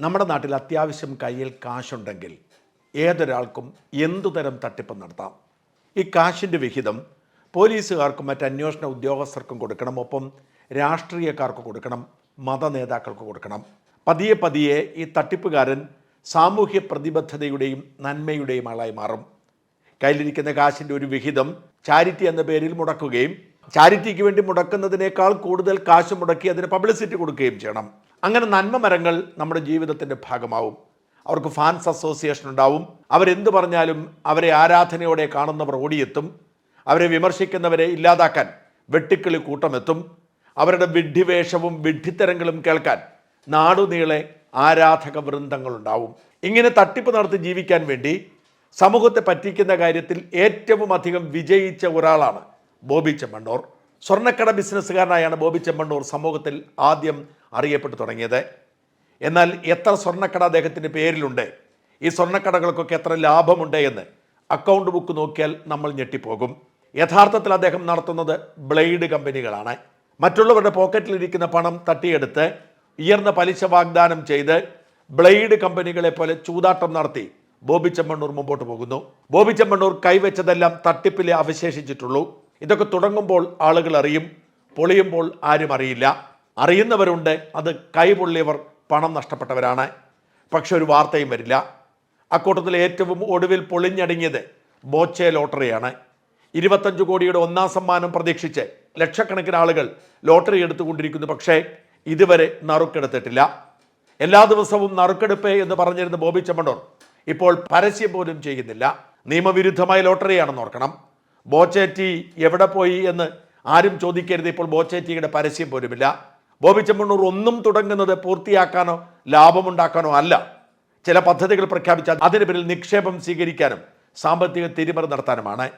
നമ്മുടെ നാട്ടിൽ അത്യാവശ്യം കയ്യിൽ കാശുണ്ടെങ്കിൽ ഏതൊരാൾക്കും എന്തുതരം തട്ടിപ്പ് നടത്താം? ഈ കാശിന്റെ വിഹിതം പോലീസുകാർക്കും മറ്റ് അന്വേഷണ ഉദ്യോഗസ്ഥർക്കും കൊടുക്കണം. ഒപ്പം രാഷ്ട്രീയക്കാർക്ക് കൊടുക്കണം. മത നേതാക്കൾക്ക് കൊടുക്കണം. പതിയെ പതിയെ ഈ തട്ടിപ്പുകാരൻ സാമൂഹ്യ പ്രതിബദ്ധതയുടെയും നന്മയുടെയും ആളായി മാറും. കയ്യിലിരിക്കുന്ന കാശിന്റെ ഒരു വിഹിതം ചാരിറ്റി എന്ന പേരിൽ മുടക്കുകയും ചാരിറ്റിക്ക് വേണ്ടി മുടക്കുന്നതിനേക്കാൾ കൂടുതൽ കാശ് മുടക്കി അതിന് പബ്ലിസിറ്റി കൊടുക്കുകയും ചെയ്യണം. അങ്ങനെ നന്മ മരങ്ങൾ നമ്മുടെ ജീവിതത്തിന്റെ ഭാഗമാവും. അവർക്ക് ഫാൻസ് അസോസിയേഷൻ ഉണ്ടാവും. അവരെന്ത് പറഞ്ഞാലും അവരെ ആരാധനയോടെ കാണുന്നവർ ഓടിയെത്തും. അവരെ വിമർശിക്കുന്നവരെ ഇല്ലാതാക്കാൻ വെട്ടിക്കിളി കൂട്ടമെത്തും. അവരുടെ വിഡ്ഢിവേഷവും വിഡ്ഢിത്തരങ്ങളും കേൾക്കാൻ നാടുനീളെ ആരാധക വൃന്ദങ്ങളുണ്ടാവും. ഇങ്ങനെ തട്ടിപ്പ് നടത്തി ജീവിക്കാൻ വേണ്ടി സമൂഹത്തെ പറ്റിക്കുന്ന കാര്യത്തിൽ ഏറ്റവും അധികം വിജയിച്ച ഒരാളാണ് ബോബി ചെമ്മണ്ണൂർ. സ്വർണക്കട ബിസിനസ്സുകാരനായാണ് ബോബി ചെമ്മണ്ണൂർ സമൂഹത്തിൽ ആദ്യം അറിയപ്പെട്ടു തുടങ്ങിയത്. എന്നാൽ എത്ര സ്വർണക്കട അദ്ദേഹത്തിന്റെ പേരിലുണ്ട്? ഈ സ്വർണക്കടകൾക്കൊക്കെ എത്ര ലാഭമുണ്ട് എന്ന് അക്കൗണ്ട് ബുക്ക് നോക്കിയാൽ നമ്മൾ ഞെട്ടിപ്പോകും. യഥാർത്ഥത്തിൽ അദ്ദേഹം നടത്തുന്നത് ബ്ലേഡ് കമ്പനികളാണ്. മറ്റുള്ളവരുടെ പോക്കറ്റിലിരിക്കുന്ന പണം തട്ടിയെടുത്ത് ഉയർന്ന പലിശ വാഗ്ദാനം ചെയ്ത് ബ്ലേഡ് കമ്പനികളെ പോലെ ചൂതാട്ടം നടത്തി ബോബി ചെമ്മണ്ണൂർ മുമ്പോട്ട് പോകുന്നു. ബോബി ചെമ്മണ്ണൂർ കൈവച്ചതെല്ലാം തട്ടിപ്പിലെ അവശേഷിച്ചിട്ടുള്ളൂ. ഇതൊക്കെ തുടങ്ങുമ്പോൾ ആളുകൾ അറിയും പൊളിയുമ്പോൾ ആരും അറിയില്ല. അറിയുന്നവരുണ്ട് അത് കൈപൊള്ളിയവർ പണം നഷ്ടപ്പെട്ടവരാണ്. പക്ഷെ ഒരു വാർത്തയും വരില്ല. അക്കൂട്ടത്തിൽ ഏറ്റവും ഒടുവിൽ പൊളിഞ്ഞടങ്ങിയത് ബോച്ചെ ലോട്ടറിയാണ്. ഇരുപത്തഞ്ച് കോടിയുടെ ഒന്നാം സമ്മാനം പ്രതീക്ഷിച്ച് ലക്ഷക്കണക്കിന് ആളുകൾ ലോട്ടറി എടുത്തുകൊണ്ടിരിക്കുന്നു. പക്ഷേ ഇതുവരെ നറുക്കെടുത്തിട്ടില്ല. എല്ലാ ദിവസവും നറുക്കെടുപ്പ് എന്ന് പറഞ്ഞിരുന്ന ബോബി ചെമ്മണ്ണൂർ ഇപ്പോൾ പരസ്യം പോലും ചെയ്യുന്നില്ല. നിയമവിരുദ്ധമായ ലോട്ടറിയാണെന്ന് ഓർക്കണം. ബോച്ചേറ്റി എവിടെ പോയി എന്ന് ആരും ചോദിക്കരുത്. ഇപ്പോൾ ബോച്ചേറ്റിയുടെ പരസ്യം പോലുമില്ല. ബോബി ചെമ്മണ്ണൂർ ഒന്നും തുടങ്ങുന്നത് പൂർത്തിയാക്കാനോ ലാഭമുണ്ടാക്കാനോ അല്ല. ചില പദ്ധതികൾ പ്രഖ്യാപിച്ചാൽ അതിന് പേരിൽ നിക്ഷേപം സ്വീകരിക്കാനും സാമ്പത്തിക തിരിമറി നടത്താനുമാണ്.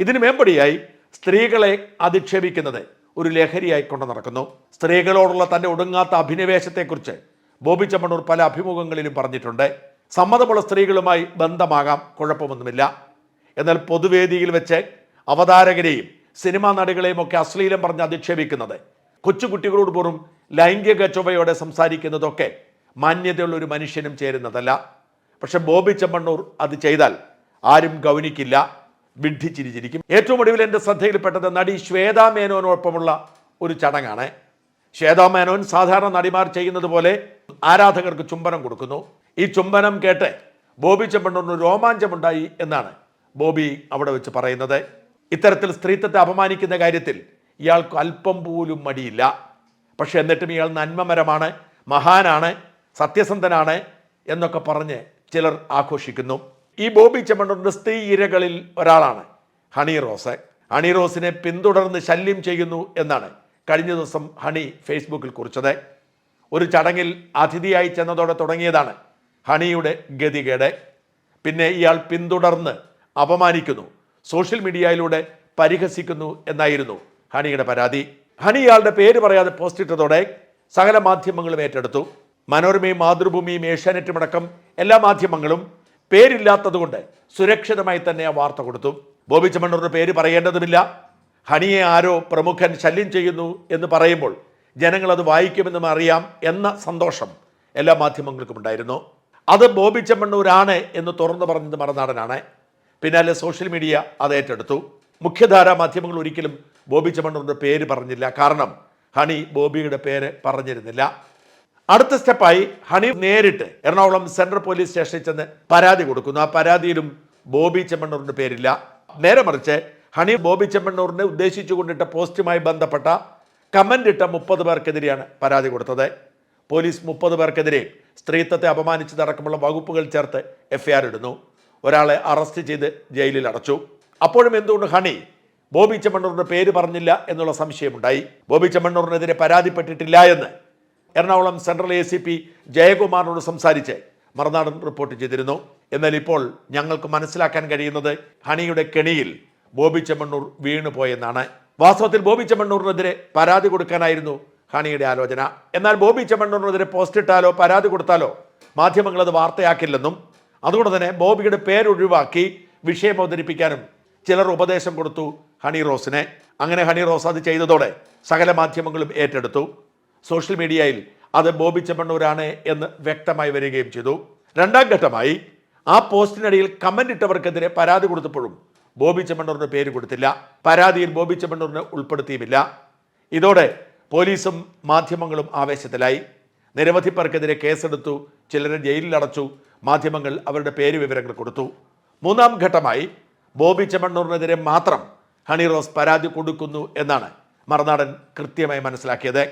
ഇതിന് മേമ്പടിയായി സ്ത്രീകളെ അധിക്ഷേപിക്കുന്നത് ഒരു ലഹരിയായി കൊണ്ട് നടക്കുന്നു. സ്ത്രീകളോടുള്ള തന്റെ ഒടുങ്ങാത്ത അഭിനിവേശത്തെക്കുറിച്ച് ബോബി ചെമ്മണ്ണൂർ പല അഭിമുഖങ്ങളിലും പറഞ്ഞിട്ടുണ്ട്. സമ്മതമുള്ള സ്ത്രീകളുമായി ബന്ധമാകാം കുഴപ്പമൊന്നുമില്ല. എന്നാൽ പൊതുവേദിയിൽ വെച്ച് അവതാരകരെയും സിനിമാ നടികളെയും ഒക്കെ അശ്ലീലം പറഞ്ഞ് അധിക്ഷേപിക്കുന്നത്. കൊച്ചുകുട്ടികളോട് പോലും ലൈംഗിക ചൊവ്വയോടെ സംസാരിക്കുന്നതൊക്കെ മാന്യതയുള്ള ഒരു മനുഷ്യനും ചേരുന്നതല്ല. പക്ഷെ ബോബി ചെമ്മണ്ണൂർ അത് ചെയ്താൽ ആരും ഗൗനിക്കില്ല വിഡ്ഢിച്ചിരിച്ചിരിക്കും. ഏറ്റവും ഒടുവിൽ എന്റെ ശ്രദ്ധയിൽപ്പെട്ടത് നടി ശ്വേതാ മേനോനോടൊപ്പമുള്ള ഒരു ചടങ്ങാണ്. ശ്വേതാ മേനോൻ സാധാരണ നടിമാർ ചെയ്യുന്നത് പോലെ ആരാധകർക്ക് ചുംബനം കൊടുക്കുന്നു. ഈ ചുംബനം കേട്ട് ബോബി ചെമ്മണ്ണൂരിന് രോമാഞ്ചമുണ്ടായി എന്നാണ് ബോബി അവിടെ വെച്ച് പറയുന്നത്. ഇത്തരത്തിൽ സ്ത്രീത്വത്തെ അപമാനിക്കുന്ന കാര്യത്തിൽ ഇയാൾക്ക് അല്പം പോലും മടിയില്ല. പക്ഷെ എന്നിട്ടും ഇയാൾ നന്മമരമാണ് മഹാനാണ് സത്യസന്ധനാണ് എന്നൊക്കെ പറഞ്ഞ് ചിലർ ആഘോഷിക്കുന്നു. ഈ ബോബി ചെമ്മണ്ണൂരിന്റെ സ്ത്രീ ഇരകളിൽ ഒരാളാണ് ഹണി റോസ്. ഹണി റോസിനെ പിന്തുടർന്ന് ശല്യം ചെയ്യുന്നു എന്നാണ് കഴിഞ്ഞ ദിവസം ഹണി ഫേസ്ബുക്കിൽ കുറിച്ചത്. ഒരു ചടങ്ങിൽ അതിഥിയായി ചെന്നതോടെ തുടങ്ങിയതാണ് ഹണിയുടെ ഗതികേട്. പിന്നെ ഇയാൾ പിന്തുടർന്ന് അപമാനിക്കുന്നു. സോഷ്യൽ മീഡിയയിലൂടെ പരിഹസിക്കുന്നു എന്നായിരുന്നു ഹണിയുടെ പരാതി. ഹണി ഇയാളുടെ പേര് പറയാതെ പോസ്റ്റ് ഇട്ടതോടെ സകല മാധ്യമങ്ങളും ഏറ്റെടുത്തു. മനോരമയും മാതൃഭൂമിയും ഏഷ്യാനെറ്റും അടക്കം എല്ലാ മാധ്യമങ്ങളും പേരില്ലാത്തതുകൊണ്ട് സുരക്ഷിതമായി തന്നെ ആ വാർത്ത കൊടുത്തു. ബോബി ചെമ്മണ്ണൂരിന്റെ പേര് പറയേണ്ടതുമില്ല. ഹണിയെ ആരോ പ്രമുഖൻ ശല്യം ചെയ്യുന്നു എന്ന് പറയുമ്പോൾ ജനങ്ങളത് വായിക്കുമെന്നും അറിയാം എന്ന സന്തോഷം എല്ലാ മാധ്യമങ്ങൾക്കും ഉണ്ടായിരുന്നു. അത് ബോബി ചെമ്മണ്ണൂരാണ് എന്ന് തുറന്നു പറഞ്ഞത് മറുനാടനാണ്. പിന്നാലെ സോഷ്യൽ മീഡിയ അത് ഏറ്റെടുത്തു. മുഖ്യധാരാ മാധ്യമങ്ങൾ ഒരിക്കലും ബോബി ചെമ്മണ്ണൂരിന്റെ പേര് പറഞ്ഞില്ല. കാരണം ഹണി ബോബിയുടെ പേര് പറഞ്ഞിരുന്നില്ല. അടുത്ത സ്റ്റെപ്പായി ഹണി നേരിട്ട് എറണാകുളം സെൻട്രൽ പോലീസ് സ്റ്റേഷനിൽ ചെന്ന് പരാതി കൊടുക്കുന്നു. ആ പരാതിയിലും ബോബി ചെമ്മണ്ണൂറിന്റെ പേരില്ല. നേരെ മറിച്ച് ഹണി ബോബി ചെമ്മണ്ണൂറിനെ ഉദ്ദേശിച്ചു കൊണ്ടിട്ട പോസ്റ്റുമായി ബന്ധപ്പെട്ട കമന്റ് ഇട്ട മുപ്പത് പേർക്കെതിരെയാണ് പരാതി കൊടുത്തത്. പോലീസ് മുപ്പത് പേർക്കെതിരെ സ്ത്രീത്വത്തെ അപമാനിച്ചതടക്കമുള്ള വകുപ്പുകൾ ചേർത്ത് എഫ്ഐആർ ഇടുന്നു. ഒരാളെ അറസ്റ്റ് ചെയ്ത് ജയിലിൽ അടച്ചു. അപ്പോഴും എന്തുകൊണ്ട് ഹണി? ബോബി ചെമ്മണ്ണൂറിന്റെ പേര് പറഞ്ഞില്ല എന്നുള്ള സംശയമുണ്ടായി. ബോബി ചെമ്മണ്ണൂറിനെതിരെ പരാതിപ്പെട്ടിട്ടില്ല എന്ന് Ernakulam central A C P ജയകുമാറിനോട് സംസാരിച്ച് മറുനാടൻ റിപ്പോർട്ട് ചെയ്തിരുന്നു. എന്നാൽ ഇപ്പോൾ ഞങ്ങൾക്ക് മനസ്സിലാക്കാൻ കഴിയുന്നത് ഹണിയുടെ കെണിയിൽ ബോബി ചെമ്മണ്ണൂർ വീണുപോയെന്നാണ് വാസ്തവത്തിൽ ബോബി ചെമ്മണ്ണൂറിനെതിരെ പരാതി കൊടുക്കാനായിരുന്നു ഹണിയുടെ ആലോചന. എന്നാൽ ബോബി ചെമ്മണ്ണൂറിനെതിരെ പോസ്റ്റ് ഇട്ടാലോ പരാതി കൊടുത്താലോ മാധ്യമങ്ങൾ അത് വാർത്തയാക്കില്ലെന്നും അതുകൊണ്ട് തന്നെ ബോബിയുടെ പേരൊഴിവാക്കി വിഷയം അവതരിപ്പിക്കാനും ചിലർ ഉപദേശം കൊടുത്തു ഹണി റോസിനെ. അങ്ങനെ ഹണി റോസ് അത് ചെയ്തതോടെ സകല മാധ്യമങ്ങളും ഏറ്റെടുത്തു. സോഷ്യൽ മീഡിയയിൽ അത് ബോബി ചെമ്മണ്ണൂരാണ് എന്ന് വ്യക്തമായി വരികയും ചെയ്തു. രണ്ടാം ഘട്ടമായി ആ പോസ്റ്റിനടിയിൽ കമന്റ് ഇട്ടവർക്കെതിരെ പരാതി കൊടുത്തപ്പോഴും ബോബി ചെമ്മണ്ണൂറിന് പേര് കൊടുത്തില്ല. പരാതിയിൽ ബോബി ചെമ്മണ്ണൂറിനെ ഉൾപ്പെടുത്തിയുമില്ല. ഇതോടെ പോലീസും മാധ്യമങ്ങളും ആവേശത്തിലായി. നിരവധി പേർക്കെതിരെ കേസെടുത്തു ചിലരെ ജയിലിൽ അടച്ചു മാധ്യമങ്ങൾ അവരുടെ പേര് വിവരങ്ങൾ കൊടുത്തു. മൂന്നാം ഘട്ടമായി ബോബി ചെമ്മണ്ണൂറിനെതിരെ മാത്രം ഹണി റോസ് പരാതി കൊടുക്കുന്നു എന്നാണ് മറുനാടൻ കൃത്യമായി മനസ്സിലാക്കിയത്.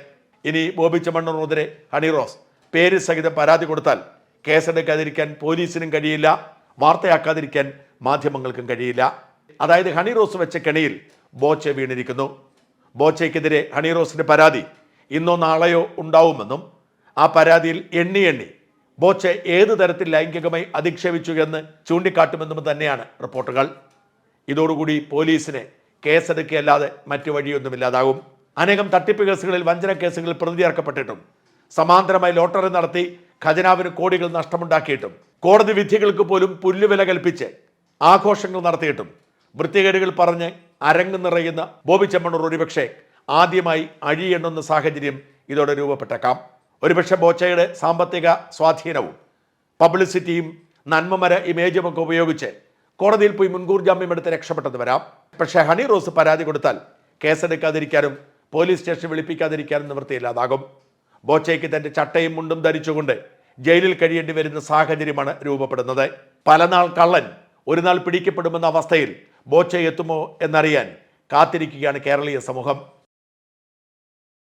ഇനി ബോബി ചെമ്മണ്ണൂറിനെതിരെ ഹണി റോസ് പേര് സഹിതം പരാതി കൊടുത്താൽ കേസെടുക്കാതിരിക്കാൻ പോലീസിനും കഴിയില്ല വാർത്തയാക്കാതിരിക്കാൻ മാധ്യമങ്ങൾക്കും കഴിയില്ല. അതായത് ഹണി റോസ് വെച്ച കെണിയിൽ ബോച്ചെ വീണിരിക്കുന്നു. ബോച്ചയ്ക്കെതിരെ ഹണി റോസിന്റെ പരാതി ഇന്നോ നാളെയോ ഉണ്ടാവുമെന്നും ആ പരാതിയിൽ എണ്ണി എണ്ണി ബോച്ചെ ഏത് തരത്തിൽ ലൈംഗികമായി അധിക്ഷേപിച്ചു എന്ന് ചൂണ്ടിക്കാട്ടുമെന്നും തന്നെയാണ് റിപ്പോർട്ടുകൾ. ഇതോടുകൂടി പോലീസിന് കേസെടുക്കുകയല്ലാതെ മറ്റു വഴിയൊന്നുമില്ലാതാകും അനേകം തട്ടിപ്പ് കേസുകളിൽ വഞ്ചന കേസുകളിൽ പ്രതിയാക്കപ്പെട്ടിട്ടും സമാന്തരമായി ലോട്ടറി നടത്തി ഖജനാവിന് കോടികൾ നഷ്ടമുണ്ടാക്കിയിട്ടും കോടതി വിധികൾക്ക് പോലും പുല്ലുവില കൽപ്പിച്ച് ആഘോഷങ്ങൾ നടത്തിയിട്ടും വൃത്തികേടുകൾ പറഞ്ഞ് അരങ്ങ് നിറയുന്ന ബോബി ചെമ്മണ്ണൂർ ഒരുപക്ഷെ ആദ്യമായി അഴിയെണ്ണുന്ന സാഹചര്യം ഇതോടെ രൂപപ്പെട്ടേക്കാം. ഒരുപക്ഷെ ബോച്ചയുടെ സാമ്പത്തിക സ്വാധീനവും പബ്ലിസിറ്റിയും നന്മമര ഇമേജും ഒക്കെ ഉപയോഗിച്ച് കോടതിയിൽ പോയി മുൻകൂർ ജാമ്യം എടുത്ത് രക്ഷപ്പെട്ടത് വരാം. പക്ഷേ ഹണി റോസ് പരാതി കൊടുത്താൽ കേസെടുക്കാതിരിക്കാനും പോലീസ് സ്റ്റേഷൻ വിളിപ്പിക്കാതിരിക്കാനും നിവൃത്തിയില്ലാതാകും ബോച്ചയ്ക്ക് തന്റെ ചട്ടയും മുണ്ടും ധരിച്ചുകൊണ്ട് ജയിലിൽ കഴിയേണ്ടി വരുന്ന സാഹചര്യമാണ് രൂപപ്പെടുന്നത്. പലനാൾ കള്ളൻ ഒരു നാൾ പിടിക്കപ്പെടുമെന്ന അവസ്ഥയിൽ ബോച്ച എത്തുമോ എന്നറിയാൻ കാത്തിരിക്കുകയാണ് കേരളീയ സമൂഹം.